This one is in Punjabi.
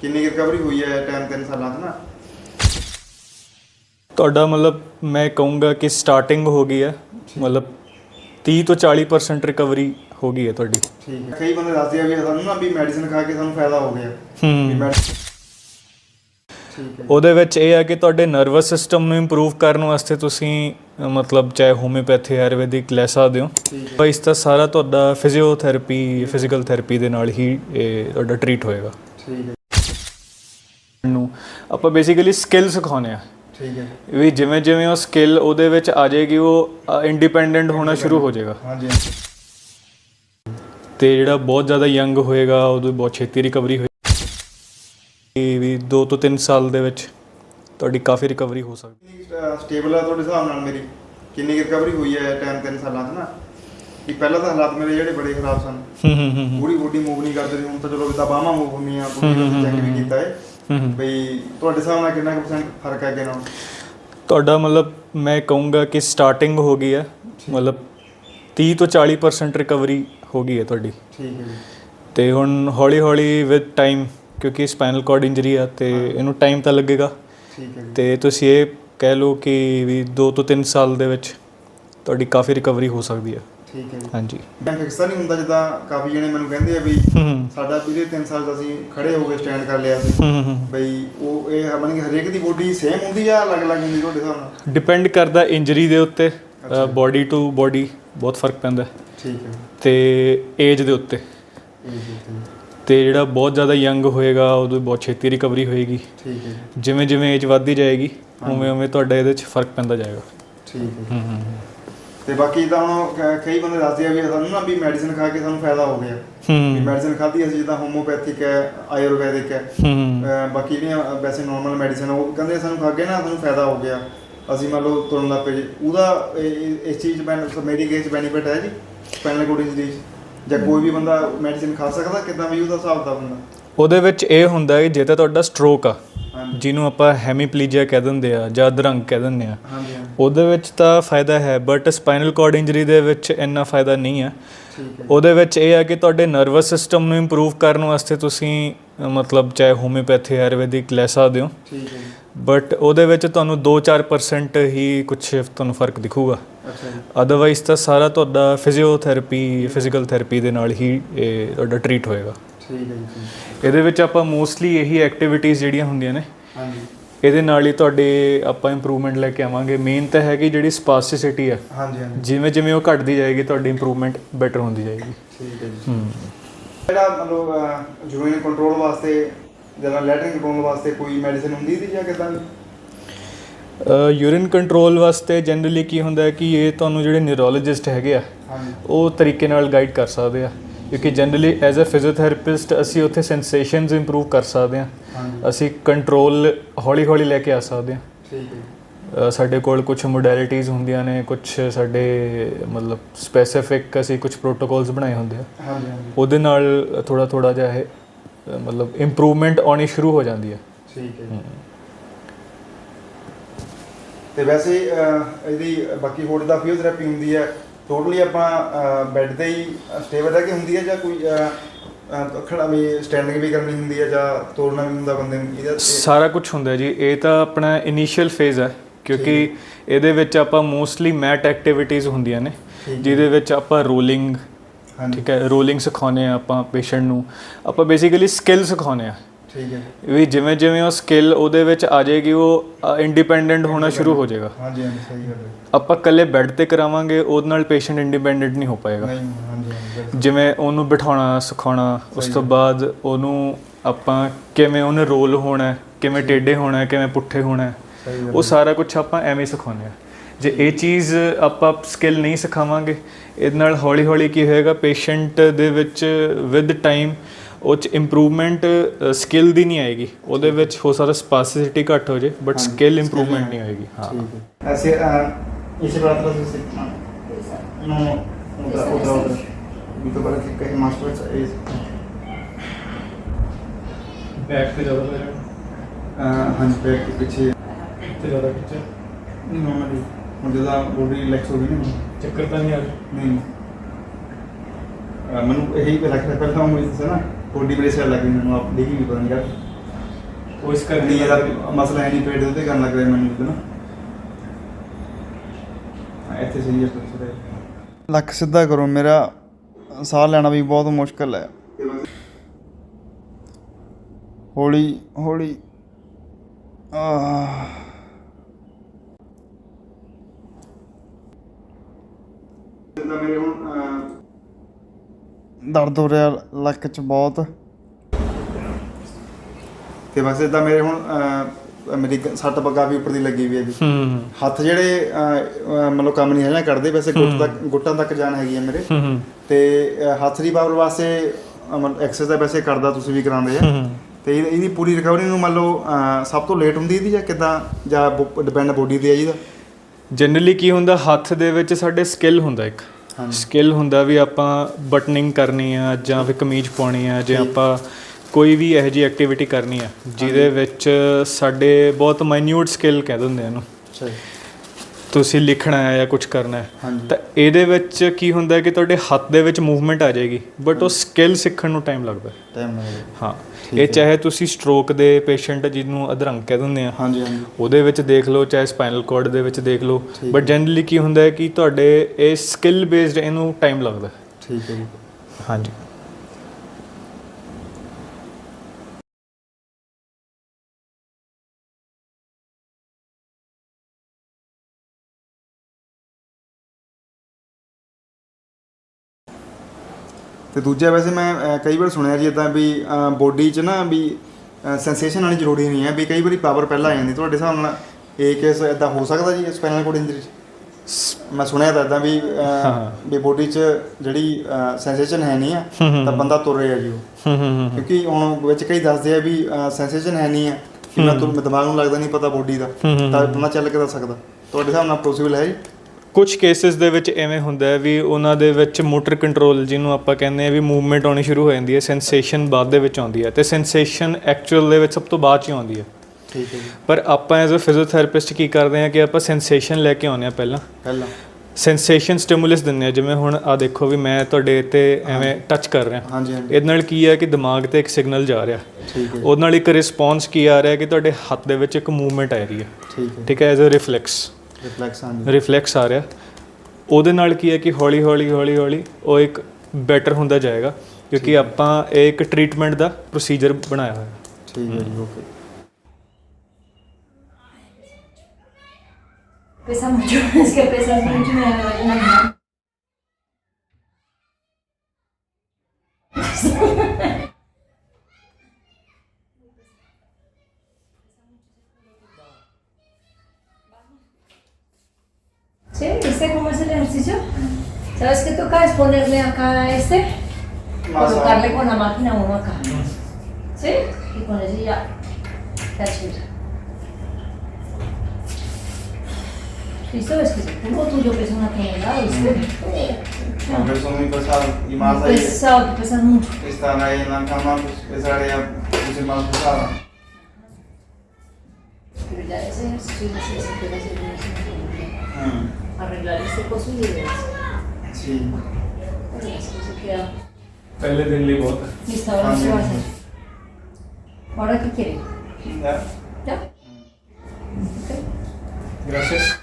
ਕਿੰਨੀ ਰਿਕਵਰੀ ਹੋਈ ਹੈ ਟਾਈਮ ਤਿੰਨ ਸਾਲਾਂ 'ਚ ਨਾ? ਤੁਹਾਡਾ ਮਤਲਬ ਮੈਂ ਕਹੂੰਗਾ ਕਿ ਸਟਾਰਟਿੰਗ ਹੋ ਗਈ ਹੈ। ਮਤਲਬ 30 ਤੋਂ 40% ਰਿਕਵਰੀ ਹੋ ਗਈ ਹੈ ਤੁਹਾਡੀ। ਠੀਕ ਹੈ। ਕਈ ਬੰਦੇ ਦੱਸਦੇ ਆ ਵੀ ਸਾਨੂੰ ਨਾ ਵੀ ਮੈਡੀਸਿਨ ਖਾ ਕੇ ਸਾਨੂੰ ਫਾਇਦਾ ਹੋ ਗਿਆ। ਵੀ ਹੂੰ ਮੈਡੀ- ਠੀਕ ਹੈ। ਉਹਦੇ ਵਿੱਚ ਇਹ ਹੈ ਕਿ ਤੁਹਾਡੇ ਨਰਵਸ ਸਿਸਟਮ ਨੂੰ ਇੰਪਰੂਵ ਕਰਨ ਵਾਸਤੇ ਤੁਸੀਂ ਅ, ਮਤਲਬ ਚਾਹੇ ਹੋਮਿਓਪੈਥੀ ਆਯੁਰਵੈਦਿਕ ਲੈ ਸਕਦੇ ਹੋ ਠੀਕ ਹੈ। ਪਰ ਇਸ ਦਾ ਸਾਰਾ ਤੁਹਾਡਾ ਫਿਜ਼ੀਓਥੈਰੇਪੀ ਫਿਜ਼ੀਕਲ ਥੈਰੇਪੀ ਦੇ ਨਾਲ ਹੀ ਇਹ ਤੁਹਾਡਾ ਟ੍ਰੀਟ ਹੋਏਗਾ। ਠੀਕ ਹੈ। ਨੂੰ ਆਪਾਂ ਬੇਸਿਕਲੀ ਸਕਿੱਲ ਸਿਖਾਉਂਦੇ ਆ ਠੀਕ ਹੈ। ਵੀ ਜਿਵੇਂ ਜਿਵੇਂ ਉਹ ਸਕਿੱਲ ਉਹਦੇ ਵਿੱਚ ਆ ਜਾਏਗੀ ਉਹ ਇੰਡੀਪੈਂਡੈਂਟ ਹੋਣਾ ਸ਼ੁਰੂ ਹੋ ਜਾਏਗਾ। ਹਾਂਜੀ। ਤੇ ਜਿਹੜਾ ਬਹੁਤ ਜ਼ਿਆਦਾ ਯੰਗ ਹੋਏਗਾ ਉਹਦੀ ਬਹੁਤ ਛੇਤੀ ਰਿਕਵਰੀ ਹੋਏਗੀ। ਵੀ 2 ਤੋਂ 3 ਸਾਲ ਦੇ ਵਿੱਚ ਤੁਹਾਡੀ ਕਾਫੀ ਰਿਕਵਰੀ ਹੋ ਸਕਦੀ। ਸਟੇਬਲ ਆ ਤੁਹਾਡੇ ਹਿਸਾਬ ਨਾਲ ਮੇਰੀ। ਕਿੰਨੀ ਰਿਕਵਰੀ ਹੋਈ ਹੈ ਟਾਈਮ ਤਿੰਨ ਸਾਲਾਂ 'ਚ ਨਾ? ਕਿ ਪਹਿਲਾਂ ਤਾਂ ਹਾਲਾਤ ਮੇਰੇ ਜਿਹੜੇ ਬੜੇ ਖਰਾਬ ਸਨ। ਹੂੰ ਹੂੰ ਹੂੰ ਹੂੰ। ਪੂਰੀ ਬੋਡੀ ਮੂਵ ਨਹੀਂ ਕਰਦੇ ਹੁਣ ਤਾਂ ਚਲੋ ਕਿਤਾ ਬਾਹਾਂ ਮੂਵ ਹੁੰਦੀਆਂ ਪੂਰੀ ਚੈੱਕ ਵੀ ਕੀਤਾ ਹੈ। ਹੂੰ ਹੂੰ। ਬਈ ਤੁਹਾਡੇ ਹਿਸਾਬ ਨਾਲ ਕਿੰਨਾ ਕੁ percent ਫ਼ਰਕ ਹੈ ਨਾ ਤੁਹਾਡਾ ਮਤਲਬ ਮੈਂ ਕਹੂੰਗਾ ਕਿ ਸਟਾਰਟਿੰਗ ਹੋ ਗਈ ਹੈ। ਮਤਲਬ 30 ਤੋਂ 40% ਰਿਕਵਰੀ ਹੋ ਗਈ ਹੈ ਤੁਹਾਡੀ। ਠੀਕ ਹੈ ਜੀ। ਤੇ ਹੁਣ ਹੌਲੀ ਹੌਲੀ ਵਿਦ ਟਾਈਮ ਕਿਉਂਕਿ ਸਪਾਈਨਲ ਕਾਰਡ ਇੰਜਰੀ ਆ ਤੇ ਇਹਨੂੰ ਟਾਈਮ ਤਾਂ ਲੱਗੇਗਾ। ਠੀਕ ਹੈ ਜੀ। ਤੇ ਤੁਸੀਂ ਇਹ ਕਹਿ ਲਓ ਕਿ ਵੀ 2 ਤੋਂ 3 ਸਾਲ ਦੇ ਵਿੱਚ ਤੁਹਾਡੀ ਕਾਫੀ ਰਿਕਵਰੀ ਹੋ ਸਕਦੀ ਹੈ। ਠੀਕ ਹੈ ਜੀ। ਹਾਂਜੀ। ਫਿਕਸ ਤਾਂ ਨਹੀਂ ਹੁੰਦਾ ਜਿੱਦਾਂ ਕਾਫੀ ਜਣੇ ਮੈਨੂੰ ਕਹਿੰਦੇ ਆ ਵੀ ਹੂੰ ਸਾਡਾ ਵੀਰੇ 3 ਸਾਲ ਦਾ ਅਸੀਂ ਖੜੇ ਹੋ ਗਏ ਸਟੈਂਡ ਕਰ ਲਿਆ ਸੀ। ਹੂੰ ਹੂੰ ਹੂੰ। ਬਈ ਉਹ ਇਹ ਮਤਲਬ ਕਿ ਹਰੇਕ ਦੀ ਬੋਡੀ ਸੇਮ ਹੁੰਦੀ ਆ ਅਲੱਗ-ਅਲੱਗ ਹੁੰਦੀ ਤੁਹਾਡੇ ਹਿਸਾਬ ਨਾਲ? ਡਿਪੈਂਡ ਕਰਦਾ ਇੰਜਰੀ ਦੇ ਉੱਤੇ। ਬਾਡੀ ਟੂ ਬਾਡੀ ਬਹੁਤ ਫ਼ਰਕ ਪੈਂਦਾ। ਠੀਕ ਹੈ। ਤੇ ਏਜ ਦੇ ਉੱਤੇ। ਤੇ ਜਿਹੜਾ ਬਹੁਤ ਜ਼ਿਆਦਾ ਯੰਗ ਹੋਏਗਾ ਉਹਦੀ ਬਹੁਤ ਛੇਤੀ ਰਿਕਵਰੀ ਹੋਏਗੀ। ਠੀਕ ਹੈ। ਜਿਵੇਂ ਜਿਵੇਂ ਏਜ ਵੱਧਦੀ ਜਾਏਗੀ। ਉਵੇਂ ਉਵੇਂ ਤੁਹਾਡਾ ਇਹਦੇ 'ਚ ਫ਼ਰਕ ਪੈਂਦਾ ਜਾਏਗਾ। ਠੀਕ ਹੈ ਹੂੰ ਹੂੰ। ਤੇ ਬਾਕੀ ਤਾਂ ਹੁਣ ਕ- ਕਈ ਬੰਦੇ ਦੱਸਦੇ ਆ ਵੀ ਸਾਨੂੰ ਨਾ ਵੀ ਮੈਡੀਸਿਨ ਖਾ ਕੇ ਸਾਨੂੰ ਫਾਇਦਾ ਹੋ ਗਿਆ। ਵੀ ਹੂੰ ਮੈਡੀਸਿਨ ਖਾਧੀ ਅਸੀਂ ਜਿੱਦਾਂ ਹੋਮੋਪੈਥਿਕ ਹੈ ਆਯੁਰਵੈਦਿਕ ਹੈ। ਹੂੰ। ਅਹ ਬਾਕੀ ਜਿਹੜੀਆਂ ਵੈਸੇ ਨਾਰਮਲ ਮੈਡੀਸਿਨ ਉਹ ਕਹਿੰਦੇ ਸਾਨੂੰ ਖਾ ਕੇ ਨਾ ਸਾਨੂੰ ਫਾਇਦਾ ਹੋ ਗਿਆ। ਅਸੀਂ ਮੰਨ ਲਓ ਤੁਰਨ ਲੱਗ ਪਏ ਜੀ। ਉਹਦਾ ਇਹ- ਇਹ- ਇਸ ਚੀਜ਼ ਬੈਨ ਮੇਰੀ ਕੇਸ ਬੈਨੀਫਿਟ ਹੈ ਜੀ ਸਪਾਈਨਲ ਕੋਡ ਇੰਜਰੀ ਜਾਂ ਕੋਈ ਵੀ ਬੰਦਾ ਮੈਡੀਸਿਨ ਖਾ ਸਕਦਾ ਕਿਦਾਂ ਵੀ ਉਹਦਾ ਹਿਸਾਬ ਦਾ ਹੁੰਦਾ। ਉਹਦੇ ਵਿੱਚ ਇਹ ਹੁੰਦਾ ਹੈ ਕਿ ਜੇ ਤਾਂ ਤੁਹਾਡਾ ਸਟ੍ਰੋਕ ਆ ਜਿਹਨੂੰ ਆਪਾਂ ਹੈਮੀਪਲੀਜੀਆ ਕਹਿ ਦਿੰਦੇ ਆ ਜਾਂ ਅਧਰੰਗ ਕਹਿ ਦਿੰਦੇ ਆ। ਉਹਦੇ ਵਿੱਚ ਤਾਂ ਫਾਇਦਾ ਹੈ ਬਟ ਸਪਾਈਨਲ ਕਾਰਡ ਇੰਜਰੀ ਦੇ ਵਿੱਚ ਇੰਨਾ ਫਾਇਦਾ ਨਹੀਂ ਹੈ। ਉਹਦੇ ਵਿੱਚ ਇਹ ਹੈ ਕਿ ਤੁਹਾਡੇ ਨਰਵਸ ਸਿਸਟਮ ਨੂੰ ਇੰਪਰੂਵ ਕਰਨ ਵਾਸਤੇ ਤੁਸੀਂ ਮਤਲਬ ਚਾਹੇ ਹੋਮਿਓਪੈਥੀ ਆਯੁਰਵੈਦਿਕ ਲੈ ਸਕਦੇ ਹੋ ਠੀਕ ਹੈ ਜੀ, ਬਟ ਉਹਦੇ ਵਿੱਚ ਤੁਹਾਨੂੰ 2-4% ਹੀ ਕੁਝ ਤੁਹਾਨੂੰ ਫ਼ਰਕ ਦਿਖੂਗਾ। ਅੱਛਾ ਅਦਰਵਾਈਜ਼ ਤਾਂ ਸਾਰਾ ਤੁਹਾਡਾ ਫਿਜ਼ੀਓਥੈਰੇਪੀ ਫਿਜ਼ੀਕਲ ਥੈਰੇਪੀ ਦੇ ਨਾਲ ਹੀ ਤੁਹਾਡਾ ਟ੍ਰੀਟ ਹੋਏਗਾ। ਠੀਕ ਹੈ ਜੀ। ਇਹਦੇ ਵਿੱਚ ਆਪਾਂ ਮੋਸਟਲੀ ਇਹੀ ਐਕਟੀਵਿਟੀਜ਼ ਜਿਹੜੀਆਂ ਹੁੰਦੀਆਂ ਨੇ। ਹਾਂਜੀ। ਇਹਦੇ ਨਾਲ ਹੀ ਤੁਹਾਡੇ ਆਪਾਂ ਇੰਪਰੂਵਮੈਂਟ ਲੈ ਕੇ ਆਵਾਂਗੇ। ਮੇਨ ਤਾਂ ਹੈਗੀ ਜਿਹੜੀ ਸਪਾਸਟਿਸਿਟੀ ਹਾਂਜੀ ਹਾਂਜੀ। ਜਿਵੇਂ ਜਿਵੇਂ ਉਹ ਘਟਦੀ ਜਾਏਗੀ ਤੁਹਾਡੀ ਇੰਪਰੂਵਮੈਂਟ ਬੈਟਰ ਹੁੰਦੀ ਜਾਏਗੀ। ਠੀਕ ਹੈ ਜੀ। ਹੂੰ। ਜਿਹੜਾ ਮਤਲਬ ਜੁਆਇਨ ਕੰਟਰੋਲ ਵਾਸਤੇ ਜਿਹੜਾ ਲੈਟਰਿੰਗ ਕੰਟਰੋਲ ਵਾਸਤੇ ਕੋਈ ਮੈਡੀਸਿਨ ਹੁੰਦੀ ਸੀ ਜਾਂ ਕਿਦਾਂ? ਯੂਰਿਨ ਕੰਟਰੋਲ ਵਾਸਤੇ ਜਨਰਲੀ ਕੀ ਹੁੰਦਾ ਹੈ ਕਿ ਇਹ ਤੁਹਾਨੂੰ ਜਿਹੜੇ ਨਿਊਰੋਲੋਜਿਸਟ ਹੈਗੇ ਆ ਉਹ ਤਰੀਕੇ ਨਾਲ ਗਾਈਡ ਕਰ ਸਕਦੇ ਆ। ਕਿਉਂਕਿ ਜਨਰਲੀ ਐਜ਼ ਅ ਫਿਜ਼ੀਓਥੈਰੇਪਿਸਟ ਅਸੀਂ ਉੱਥੇ ਸੈਂਸੇਸ਼ਨਸ ਇੰਪਰੂਵ ਕਰ ਸਕਦੇ ਹਾਂਜੀ। ਅਸੀਂ ਕੰਟਰੋਲ ਹੌਲੀ ਹੌਲੀ ਲੈ ਕੇ ਆ ਸਕਦੇ ਠੀਕ ਹੈ। ਸਾਡੇ ਕੋਲ ਕੁਝ ਮੋਡੈਲਿਟੀਜ਼ ਹੁੰਦੀਆਂ ਨੇ ਕੁਝ ਸਾਡੇ ਮਤਲਬ ਸਪੈਸੀਫਿਕ ਅਸੀਂ ਕੁਝ ਪ੍ਰੋਟੋਕਾਲਸ ਬਣਾਏ ਹੁੰਦੇ ਆ। ਹਾਂਜੀ ਉਹਦੇ ਨਾਲ ਥੋੜਾ ਥੋੜਾ ਜਿਹਾ ਇਹ ਮਤਲਬ ਇੰਪਰੂਵਮੈਂਟ ਆਉਣੀ ਸ਼ੁਰੂ ਹੋ ਜਾਂਦੀ ਹੈ। ਠੀਕ ਹੈ। ਤੇ ਵੈਸੇ ਇਹਦੀ ਬਾਕੀ ਹੋਰ ਦਾ ਫਿਜ਼ੀਓਥੈਰੇਪੀ ਹੁੰਦੀ ਹੈ। ਟੋਟਲੀ ਆਪਾਂ ਬੈੱਡ ਤੇ ਹੀ ਸਟੇਬਲ ਰਹਿ ਕੇ ਹੁੰਦੀ ਹੈ ਜਾਂ ਕੋਈ ਖੜਾ ਵੀ ਸਟੈਂਡਿੰਗ ਵੀ ਕਰਨੀ ਹੁੰਦੀ ਹੈ ਜਾਂ ਤੋੜਨਾ ਵੀ ਹੁੰਦਾ ਬੰਦੇ ਨੂੰ? ਇਹਦਾ ਇਹ- ਸਾਰਾ ਕੁਝ ਹੁੰਦਾ ਜੀ। ਇਹ ਤਾਂ ਆਪਣਾ ਇਨੀਸ਼ੀਅਲ ਫੇਜ਼ ਹੈ ਕਿਉਂਕਿ ਇਹਦੇ ਵਿੱਚ ਆਪਾਂ ਮੋਸਟਲੀ ਮੈਟ ਐਕਟੀਵਿਟੀਜ਼ ਹੁੰਦੀਆਂ ਨੇ। ਜਿਹਦੇ ਵਿੱਚ ਆਪਾਂ ਰੋਲਿੰਗ ਠੀਕ ਹੈ ਰੋਲਿੰਗ ਸਿਖਾਉਂਦੇ ਆ ਆਪਾਂ ਪੇਸ਼ੈਂਟ ਨੂੰ। ਆਪਾਂ ਬੇਸਿਕਲੀ ਸਕਿੱਲ ਸਿਖਾਉਂਦੇ ਆ ਠੀਕ ਹੈ। ਵੀ ਜਿਵੇਂ ਜਿਵੇਂ ਉਹ ਸਕਿੱਲ ਉਹਦੇ ਵਿੱਚ ਆ ਜਾਏਗੀ ਉਹ ਇੰਡੀਪੈਂਡੈਂਟ ਹੋਣਾ ਸ਼ੁਰੂ ਹੋ ਜਾਏਗਾ। ਹਾਂਜੀ ਹਾਂਜੀ ਸਹੀ ਗੱਲ ਹੈ। ਆਪਾਂ ਇਕੱਲੇ ਬੈੱਡ ਤੇ ਕਰਾਵਾਂਗੇ ਉਹਦੇ ਨਾਲ ਪੇਸ਼ੈਂਟ ਇੰਡੀਪੈਂਡੈਂਟ ਨਹੀਂ ਹੋ ਪਾਏਗਾ। ਨਹੀਂ ਹਾਂਜੀ ਹਾਂਜੀ। ਜਿਵੇਂ ਉਹਨੂੰ ਬਿਠਾਉਣਾ ਸਿਖਾਉਣਾ ਉਸ ਤੋਂ ਬਾਅਦ ਉਹਨੂੰ ਆਪਾਂ ਕਿਵੇਂ ਉਹਨੇ ਰੋਲ ਹੋਣਾ ਕਿਵੇਂ ਟੇਢੇ ਹੋਣਾ ਕਿਵੇਂ ਪੁੱਠੇ ਹੋਣਾ ਉਹ ਸਾਰਾ ਕੁਝ ਆਪਾਂ ਐਵੇਂ ਸਿਖਾਉਂਦੇ ਆ ਜੇ ਇਹ ਚੀਜ਼ ਆਪਾਂ ਸਕਿੱਲ ਨਹੀਂ ਸਿਖਾਵਾਂਗੇ ਇਹਦੇ ਨਾਲ ਹੌਲੀ ਹੌਲੀ ਕੀ ਹੋਏਗਾ ਪੇਸ਼ੈਂਟ ਦੇ ਵਿੱਚ ਵਿਦ ਟਾਈਮ ਉਹ ਚ ਇੰਪਰੂਵਮੈਂਟ ਸਕਿੱਲ ਦੀ ਨਹੀਂ ਆਏਗੀ। ਉਹਦੇ ਵਿੱਚ ਹੋ ਸਕਦਾ ਸਪੈਸਿਸਿਟੀ ਘੱਟ ਹੋ ਜੇ ਬਟ ਸਕਿੱਲ ਇੰਪਰੂਵਮੈਂਟ ਨਹੀਂ ਹੋਏਗੀ ਹਾਂ। ਐਸੇ ਇਸੇ ਬਾਤ ਦਾ ਤੁਸੀਂ ਨੋ ਉਹਦਾ ਉਹਦਾ ਵੀ ਤਾਂ ਬੜਾ ਕਿ ਮਾਸਟਰ ਇਸ ਬੈਕ ਤੇ ਜ਼ਿਆਦਾ ਮੇਰਾ ਹਾਂ ਬੈਕ ਦੇ ਪਿੱਛੇ। ਤੇ ਜ਼ਿਆਦਾ ਪਿੱਛੇ? ਨੋਰਮਲੀ ਹੁਣ ਜਦੋਂ ਬੋਡੀ ਰਿਲੈਕਸ ਹੋ ਗਈ ਨਾ ਚੱਕਰ ਤਾਂ ਨਹੀਂ ਆ ਰਿਹਾ? ਨਹੀਂ। ਮੈਨੂੰ ਇਹੀ ਲੱਗ ਰਿਹਾ ਪਹਿਲਾਂ ਤਾਂ ਉਹ ਇਸ ਨਾ। ਬੋਡੀ ਬੜੀ ਸੈਲ ਲੱਗੀ ਮੈਨੂੰ ਆਪ ਦੇਖੀ ਵੀ ਪਤਾ ਨਹੀਂ ਯਾਰ। ਉਹ ਇਸ ਕਰਕੇ ਨਹੀਂ ਇਹਦਾ ਮਸਲਾ ਹੈ ਨਹੀਂ ਪੇਟ ਦੇ ਉੱਤੇ ਕਰਨ ਲੱਗ ਰਿਹਾ ਮੈਨੂੰ ਨਾ। ਹਾਂ, ਇੱਥੇ ਸਹੀ ਹੈ ਥੋੜਾ ਲੱਕ ਸਿੱਧਾ ਕਰੋ ਮੇਰਾ ਸਾਹ ਲੈਣਾ ਵੀ ਬਹੁਤ ਮੁਸ਼ਕਲ ਹੈ। ਹੌਲੀ ਹੌਲੀ। ਆਹ। ਜਿੱਦਾਂ ਮੇਰੇ ਹੁਣ ਦਰਦ ਹੋ ਰਿਹਾ ਲੱਕ 'ਚ ਬਹੁਤ। ਤੇ ਬਸ ਇਦਾਂ ਮੇਰੇ ਹੁਣ ਅਹ, ਮੇਰੀ ਗ- ਸੱਟ ਪੱਗਾ ਵੀ ਉੱਪਰ ਦੀ ਲੱਗੀ ਵੀ ਹੈ ਜੀ। ਹੂੰ। ਹੱਥ ਜਿਹੜੇ ਅਹ, ਅਹ, ਮਤਲਬ ਕੰਮ ਨਹੀਂ ਹੈਗਾ ਕਰਦੇ ਵੈਸੇ ਗੁੱਟ ਤੱਕ ਗੁੱਟਾਂ ਤੱਕ ਜਾਨ ਹੈਗੀ ਹੈ ਮੇਰੇ। ਹੂੰ ਹੂੰ। ਤੇ ਅਹ, ਹੱਥ ਦੀ ਪਾਵਰ ਵਾਸਤੇ ਅਹ, ਮਤਲਬ ਐਕਸਰਸਾਈਜ਼ ਤਾਂ ਵੈਸੇ ਕਰਦਾ ਤੁਸੀਂ ਵੀ ਕਰਾਉਂਦੇ ਆ। ਹੂੰ ਤੇ ਇਹ- ਇਹਦੀ ਪੂਰੀ ਰਿਕਵਰੀ ਨੂੰ ਮੰਨ ਲਓ ਅਹ, ਸਭ ਤੋਂ ਲੇਟ ਹੁੰਦੀ ਇਹਦੀ ਜਾਂ ਕਿਦਾਂ ਜਾਂ ਡਿਪੈਂਡ ਬੋਡੀ ਤੇ ਹੈ ਜਿਹਦਾ ਜਨਰਲੀ ਕੀ ਹੁੰਦਾ ਹੱਥ ਦੇ ਵਿੱਚ ਸਾਡੇ ਸਕਿੱਲ ਹੁੰਦਾ ਇੱਕ। ਸਕਿੱਲ ਹੁੰਦਾ ਵੀ ਆਪਾਂ ਬਟਨਿੰਗ ਕਰਨੀ ਆ ਜਾਂ ਫਿਰ ਕਮੀਜ਼ ਪਾਉਣੀ ਆ ਜਾਂ ਆਪਾਂ ਕੋਈ ਵੀ ਇਹੋ ਜਿਹੀ ਐਕਟੀਵਿਟੀ ਕਰਨੀ ਆ ਜਿਹਦੇ ਵਿੱਚ ਸਾਡੇ ਬਹੁਤ ਮਾਈਨਿਊਟ ਸਕਿੱਲ ਕਹਿ ਦਿੰਦੇ ਆ ਇਹਨੂੰ। ਜੀ। ਤੁਸੀਂ ਲਿਖਣਾ ਹੈ ਜਾਂ ਕੁਝ ਕਰਨਾ ਹੈ ਤਾਂ ਇਹਦੇ ਵਿੱਚ ਕੀ ਹੁੰਦਾ ਹੈ ਕਿ ਤੁਹਾਡੇ ਹੱਥ ਦੇ ਵਿੱਚ ਮੂਵਮੈਂਟ ਆ ਜਾਏਗੀ ਬਟ ਉਹ ਸਕਿੱਲ ਸਿੱਖਣ ਨੂੰ ਟਾਈਮ ਲੱਗਦਾ ਹੈ। ਟਾਈਮ ਲੱਗਦਾ ਹਾਂ। ਇਹ। ਚਾਹੇ ਤੁਸੀਂ ਸਟ੍ਰੋਕ ਦੇ ਪੇਸ਼ੈਂਟ ਜਿਹਨੂੰ ਅਧਰੰਗ ਕਹਿ ਦਿੰਦੇ ਆ ਹਾਂਜੀ ਹਾਂਜੀ। ਉਹਦੇ ਵਿੱਚ ਦੇਖ ਲਓ ਚਾਹੇ ਸਪਾਈਨਲ ਕੋਰਡ ਦੇ ਵਿੱਚ ਦੇਖ ਲਓ ਬਟ। ਜਨਰਲੀ ਕੀ ਹੁੰਦਾ ਹੈ ਕਿ ਤੁਹਾਡੇ ਇਹ ਸਕਿੱਲ ਬੇਸਡ ਇਹਨੂੰ ਟਾਈਮ ਲੱਗਦਾ। ਠੀਕ ਹੈ ਜੀ। ਹਾਂਜੀ। ਤੇ ਦੂਜਾ ਵੈਸੇ ਮੈਂ ਕਈ ਵਾਰ ਸੁਣਿਆ ਜੀ ਇਦਾਂ ਵੀ ਬੋਡੀ 'ਚ ਨਾ ਵੀ ਸੈਂਸੇਸ਼ਨ ਆਣੀ ਜ਼ਰੂਰੀ ਨਹੀਂ ਹੈ ਵੀ ਕਈ ਵਾਰੀ ਪਾਵਰ ਪਹਿਲਾਂ ਆ ਜਾਂਦੀ। ਤੁਹਾਡੇ ਹਿਸਾਬ ਨਾਲ ਇਹ ਕੇਸ ਇਦਾਂ ਹੋ ਸਕਦਾ ਜੀ ਸਪਾਈਨਲ ਕੋਡ ਇੰਜਰੀ 'ਚ? ਮੈਂ ਸੁਣਿਆ ਤਾਂ ਇਦਾਂ ਵੀ। ਵੀ ਬੋਡੀ 'ਚ ਜਿਹੜੀ ਸੈਂਸੇਸ਼ਨ ਹੈ ਨਹੀਂ ਆ ਤਾਂ। ਬੰਦਾ ਤੁਰ ਰਿਹਾ ਜੀ ਉਹ। ਹੂੰ ਹੂੰ ਹੂੰ ਕਿਉਂਕਿ ਹੁਣ ਵਿੱਚ ਕਈ ਦੱਸਦੇ ਆ ਵੀ ਸੈਂਸੇਸ਼ਨ ਹੈ ਨਹੀਂ ਆ ਕਿ ਮੈਂ ਤੁਰ ਦਿਮਾਗ ਨੂੰ ਲੱਗਦਾ ਨਹੀਂ ਪਤਾ ਬੋਡੀ ਦਾ ਤਾਂ। ਬੰਦਾ ਚੱਲ ਕਿਦਾਂ ਸਕਦਾ। ਤੁਹਾਡੇ ਹਿਸਾਬ ਨਾਲ ਪੋਸੀਬਲ ਹੈ ਜੀ? ਕੁਝ ਕੇਸਿਸ ਦੇ ਵਿੱਚ ਐਵੇਂ ਹੁੰਦਾ ਹੈ ਵੀ ਉਹਨਾਂ ਦੇ ਵਿੱਚ ਮੋਟਰ ਕੰਟਰੋਲ ਜਿਹਨੂੰ ਆਪਾਂ ਕਹਿੰਦੇ ਆ ਵੀ ਮੂਵਮੈਂਟ ਆਉਣੀ ਸ਼ੁਰੂ ਹੋ ਜਾਂਦੀ ਹੈ ਸੈਂਸੇਸ਼ਨ ਬਾਅਦ ਦੇ ਵਿੱਚ ਆਉਂਦੀ ਹੈ ਤੇ ਸੈਂਸੇਸ਼ਨ ਐਕਚੁਅਲ ਦੇ ਵਿੱਚ ਸਭ ਤੋਂ ਬਾਅਦ ਚ ਹੀ ਆਉਂਦੀ ਹੈ। ਠੀਕ ਹੈ ਪਰ ਆਪਾਂ ਐਜ਼ ਅ ਫਿਜ਼ੀਓਥੈਰੇਪਿਸਟ ਕੀ ਕਰਦੇ ਹਾਂ ਕਿ ਆਪਾਂ ਸੈਂਸੇਸ਼ਨ ਲੈ ਕੇ ਆਉਂਦੇ ਆ ਪਹਿਲਾਂ। ਪਹਿਲਾਂ। ਸੈਂਸੇਸ਼ਨ ਸਟਿਮੂਲਸ ਦਿੰਦੇ ਆ ਜਿਵੇਂ ਹੁਣ ਆ ਦੇਖੋ ਵੀ ਮੈਂ ਤੁਹਾਡੇ ਤੇ ਐਵੇਂ ਟੱਚ ਕਰ ਰਿਹਾ। ਹਾਂਜੀ ਇਹਦੇ ਨਾਲ ਕੀ ਹੈ ਕਿ ਦਿਮਾਗ ਤੇ ਇੱਕ ਸਿਗਨਲ ਜਾ ਰਿਹਾ। ਠੀਕ ਹੈ ਉਹਦੇ ਨਾਲ ਇੱਕ ਰਿਸਪੌਂਸ ਕੀ ਆ ਰਿਹਾ ਕਿ ਤੁਹਾਡੇ ਹੱਥ ਦੇ ਵਿੱਚ ਇੱਕ ਮੂਵਮੈਂਟ ਆ ਰਹੀ ਹੈ। ਠੀਕ ਹੈ। ਠੀਕ ਹੈ ਐਜ਼ ਅ ਰਿਫਲੈਕਸ ਰਿਫਲੈਕਸ ਹਾਂਜੀ ਰਿਫਲੈਕਸ ਆ ਰਿਹਾ। ਉਹਦੇ ਨਾਲ ਕੀ ਹੈ ਕਿ ਹੌਲੀ ਹੌਲੀ ਹੌਲੀ ਹੌਲੀ ਉਹ ਇੱਕ ਬੈਟਰ ਹੁੰਦਾ ਜਾਏਗਾ ਕਿਉਂਕਿ ਆਪਾਂ ਇਹ ਇੱਕ ਟ੍ਰੀਟਮੈਂਟ ਦਾ ਪ੍ਰੋਸੀਜਰ ਬਣਾਇਆ ਹੋਇਆ। ਹੈ ਠੀਕ ਹੈ ਜੀ okay Pesa mucho, es que pesa mucho, me da la ¿Viste cómo es el ejercicio? ¿Sabes qué toca? Es ponerle acá este, colocarle con la máquina uno acá. ¿Sí? Y con eso ya. Cachito. ¿Listo? Es que el pulpo tuyo pesa una tonelada, ¿viste? Aunque son muy pesados y más Muy ahí pesado, que pesan mucho. estar ahí en la cama, pues esa área pues, es más pesada. Pero ya ese ejercicio ya se se puede hacer en ese momento. Mm, arreglar esto con sus ideas. Sí. Pero eso se queda. Dale, denle bota. Listo, ahora ah, se va a hacer. ¿Ahora qué quiere? Ya. ¿Ya? Gracias.